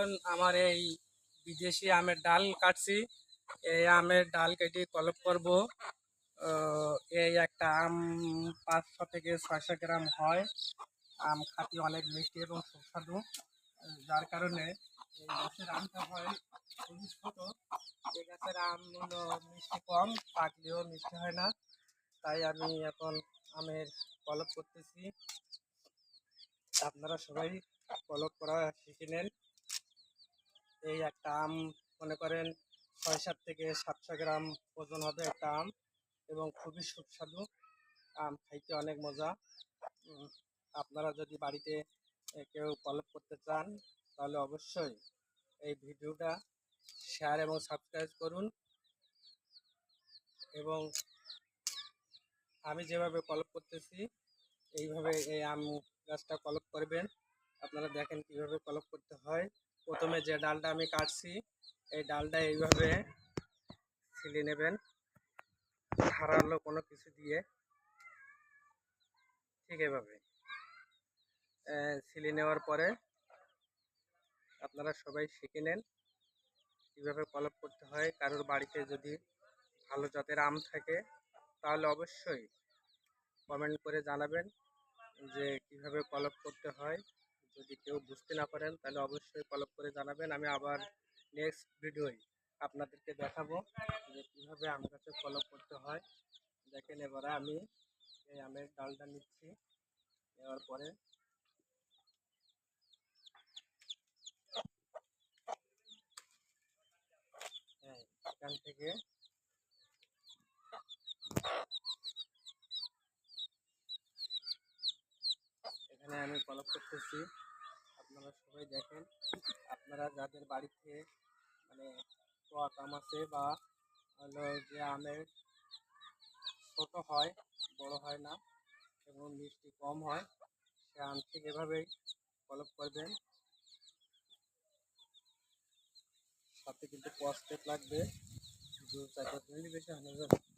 এখন আমার এই বিদেশি আমের ডাল কাটছি। এই আমের ডাল কেটে কলপ করব। এই একটা আম পাঁচশো থেকে ছয়শো গ্রাম হয়। আম খাতি অনেক মিষ্টি এবং সুস্বাদু। যার কারণে এই গাছের আমটা হয় খুবই ছোট। এই গাছের আম মিষ্টি কম, পাকলেও মিষ্টি হয় না। তাই আমি এখন আমের কলপ করতেছি। আপনারা সবাই কলপ করা শিখে নেন। এই একটা আম, মনে করেন ছয় সাত থেকে সাতশো গ্রাম ওজন হবে একটা আম এবং খুবই সুস্বাদু আম, খাইতে অনেক মজা। আপনারা যদি বাড়িতে কেউ কলপ করতে চান, তাহলে অবশ্যই এই ভিডিওটা শেয়ার এবং সাবস্ক্রাইব করুন এবং আমি যেভাবে কলপ করতেছি, এইভাবে এই আম গাছটা কলপ করবেন। আপনারা দেখেন কীভাবে কলপ করতে হয়। প্রথমে যে ডালটা আমি কাটছি, এই ডালটা এইভাবে ছিলে নেবেন, ধারালো কোনো কিছু দিয়ে ঠিক এভাবে। ছিলে নেওয়ার পরে আপনারা সবাই শিখে নেন কীভাবে কলপ করতে হয়। কারোর বাড়িতে যদি ভালো জাতের আম থাকে, তাহলে অবশ্যই কমেন্ট করে জানাবেন যে কীভাবে কলপ করতে হয়। যদি কেউ বুঝতে না পারেন, তাহলে অবশ্যই কলপ করে জানাবেন। আমি আবার নেক্সট ভিডিওয় আপনাদেরকে দেখাবো যে কীভাবে আম গাছে কলপ করতে হয়। দেখেন এবারে আমি এই আমের ডালটা নিচ্ছি, নেওয়ার পরে হ্যাঁ এখান থেকে এখানে আমি কলপ করতেছি। আপনারা সবাই দেখেন। আপনারা যাদের বাড়িতে মানে টক আম আছে বা হলো যে আমের ছোট হয়, বড় হয় না এবং মিষ্টি কম হয়, সে আম ঠিক এভাবেই কলপ করবেন। সাথে কিন্তু কস্টেপ লাগবে। দু চার বেশি হয়ে যাবে।